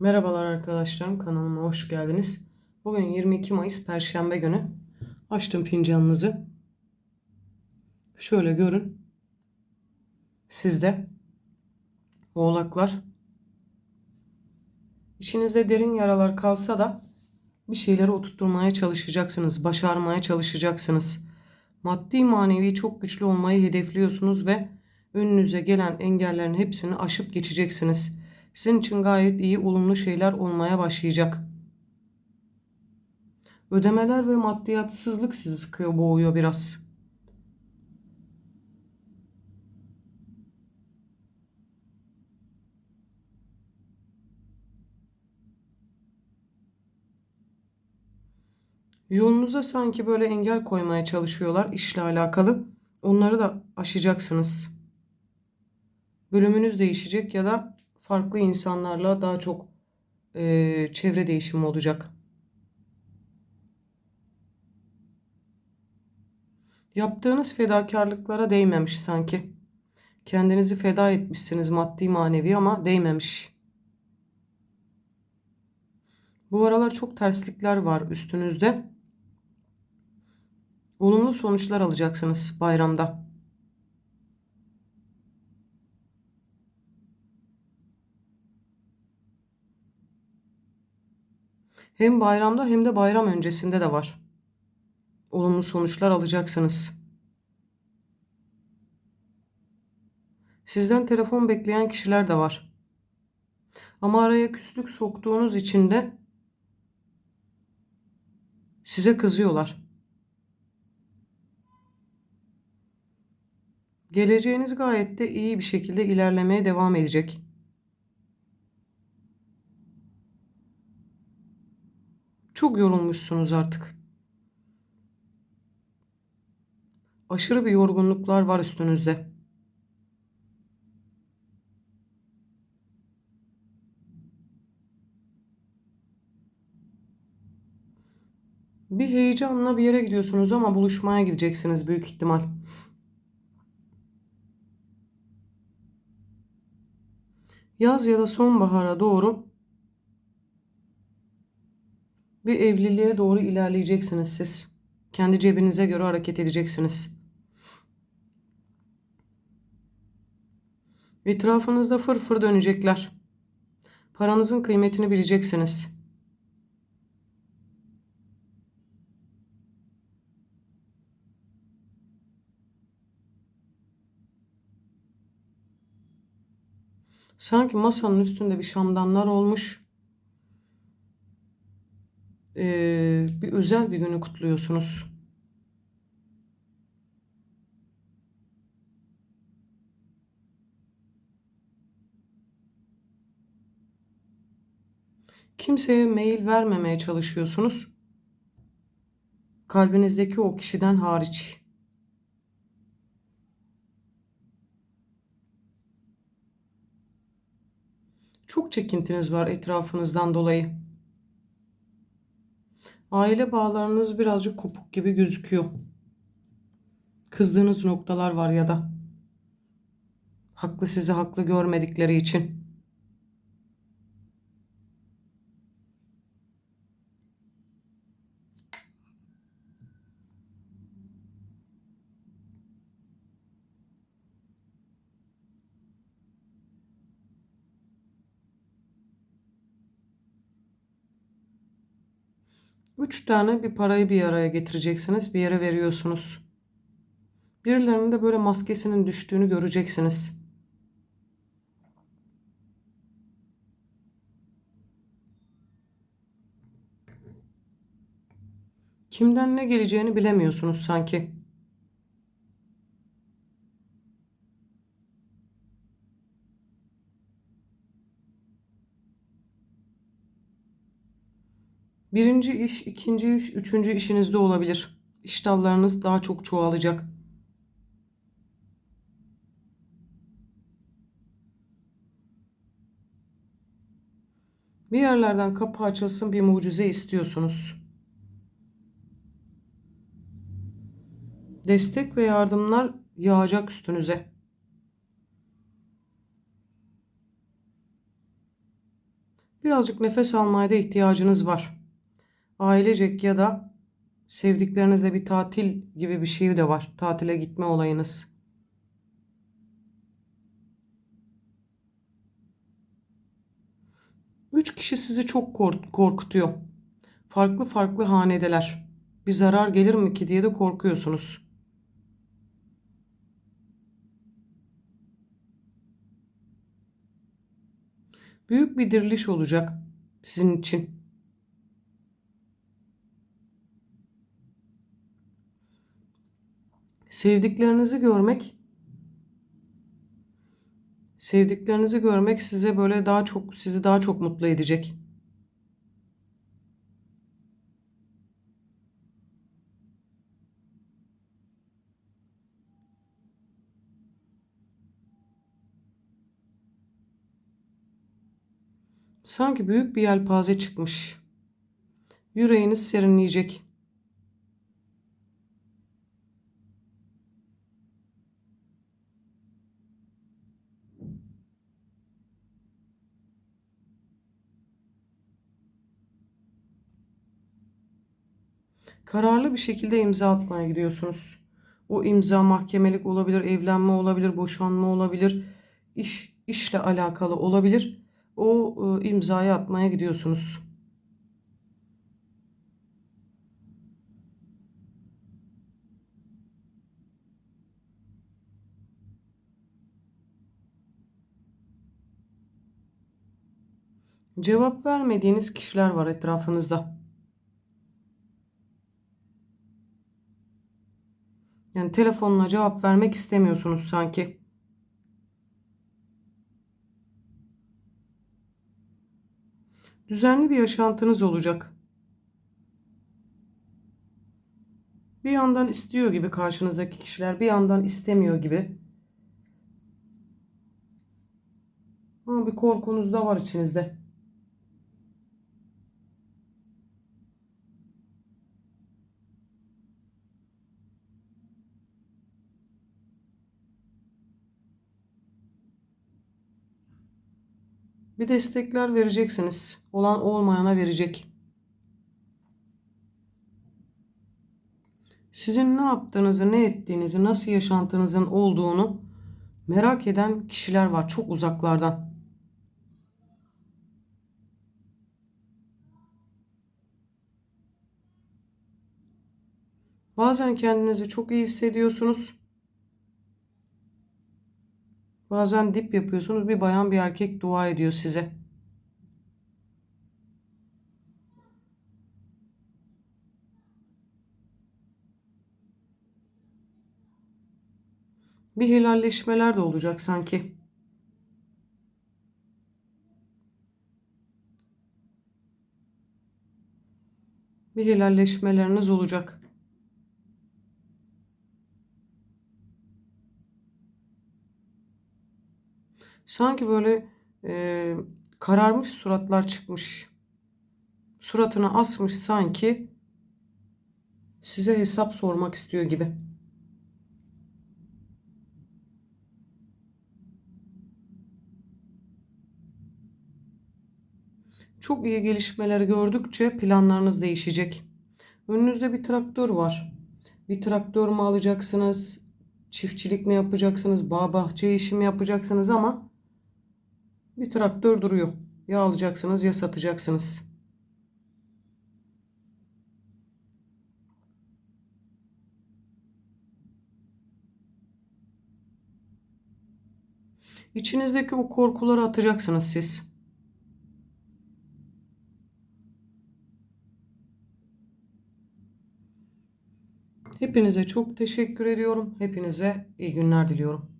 Merhabalar arkadaşlarım kanalıma hoş geldiniz. Bugün 22 Mayıs Perşembe günü. Açtım fincanınızı. Şöyle görün. Sizde oğlaklar İçinizde derin yaralar kalsa da bir şeyleri oturtmaya çalışacaksınız, başarmaya çalışacaksınız. Maddi manevi çok güçlü olmayı hedefliyorsunuz ve önünüze gelen engellerin hepsini aşıp geçeceksiniz. Sizin için gayet iyi, olumlu şeyler olmaya başlayacak. Ödemeler ve maddiyatsızlık sizi sıkıyor, boğuyor biraz. Yolunuza sanki böyle engel koymaya çalışıyorlar işle alakalı. Onları da aşacaksınız. Bölümünüz değişecek ya da farklı insanlarla daha çok e, çevre değişimi olacak. Yaptığınız fedakarlıklara değmemiş sanki. Kendinizi feda etmişsiniz maddi manevi ama değmemiş. Bu aralar çok terslikler var üstünüzde. Olumlu sonuçlar alacaksınız bayramda. Hem bayramda hem de bayram öncesinde de var. Olumlu sonuçlar alacaksınız. Sizden telefon bekleyen kişiler de var. Ama araya küslük soktuğunuz için de size kızıyorlar. Geleceğiniz gayet de iyi bir şekilde ilerlemeye devam edecek. Çok yorulmuşsunuz artık. Aşırı bir yorgunluklar var üstünüzde. Bir heyecanla bir yere gidiyorsunuz ama buluşmaya gideceksiniz büyük ihtimal. Yaz ya da sonbahara doğru bir evliliğe doğru ilerleyeceksiniz siz. Kendi cebinize göre hareket edeceksiniz. Etrafınızda fır fır dönecekler. Paranızın kıymetini bileceksiniz. Sanki masanın üstünde bir şamdanlar olmuş. Ee, bir özel bir günü kutluyorsunuz. Kimseye mail vermemeye çalışıyorsunuz. Kalbinizdeki o kişiden hariç. Çok çekintiniz var etrafınızdan dolayı. Aile bağlarınız birazcık kopuk gibi gözüküyor. Kızdığınız noktalar var ya da. Haklı sizi haklı görmedikleri için. Üç tane bir parayı bir araya getireceksiniz. Bir yere veriyorsunuz. Birilerinin de böyle maskesinin düştüğünü göreceksiniz. Kimden ne geleceğini bilemiyorsunuz sanki. Birinci iş, ikinci iş, üçüncü işinizde olabilir. İştahlarınız daha çok çoğalacak. Bir yerlerden kapı açılsın bir mucize istiyorsunuz. Destek ve yardımlar yağacak üstünüze. Birazcık nefes almaya da ihtiyacınız var. Ailecek ya da sevdiklerinizle bir tatil gibi bir şey de var. Tatile gitme olayınız. Üç kişi sizi çok kork- korkutuyor. Farklı farklı hanedeler. Bir zarar gelir mi ki diye de korkuyorsunuz. Büyük bir diriliş olacak sizin için. Sevdiklerinizi görmek sevdiklerinizi görmek size böyle daha çok sizi daha çok mutlu edecek. Sanki büyük bir yelpaze çıkmış. Yüreğiniz serinleyecek. Kararlı bir şekilde imza atmaya gidiyorsunuz. O imza mahkemelik olabilir, evlenme olabilir, boşanma olabilir, iş işle alakalı olabilir. O e, imzayı atmaya gidiyorsunuz. Cevap vermediğiniz kişiler var etrafınızda. Yani telefonla cevap vermek istemiyorsunuz sanki. Düzenli bir yaşantınız olacak. Bir yandan istiyor gibi karşınızdaki kişiler, bir yandan istemiyor gibi. Ama bir korkunuz da var içinizde. Bir destekler vereceksiniz. Olan olmayana verecek. Sizin ne yaptığınızı, ne ettiğinizi, nasıl yaşantınızın olduğunu merak eden kişiler var çok uzaklardan. Bazen kendinizi çok iyi hissediyorsunuz. Bazen dip yapıyorsunuz. Bir bayan bir erkek dua ediyor size. Bir helalleşmeler de olacak sanki. Bir helalleşmeleriniz olacak. Sanki böyle e, kararmış suratlar çıkmış. Suratını asmış sanki size hesap sormak istiyor gibi. Çok iyi gelişmeler gördükçe planlarınız değişecek. Önünüzde bir traktör var. Bir traktör mü alacaksınız? Çiftçilik mi yapacaksınız? Bağ bahçe işi mi yapacaksınız ama bir traktör duruyor. Ya alacaksınız ya satacaksınız. İçinizdeki o korkuları atacaksınız siz. Hepinize çok teşekkür ediyorum. Hepinize iyi günler diliyorum.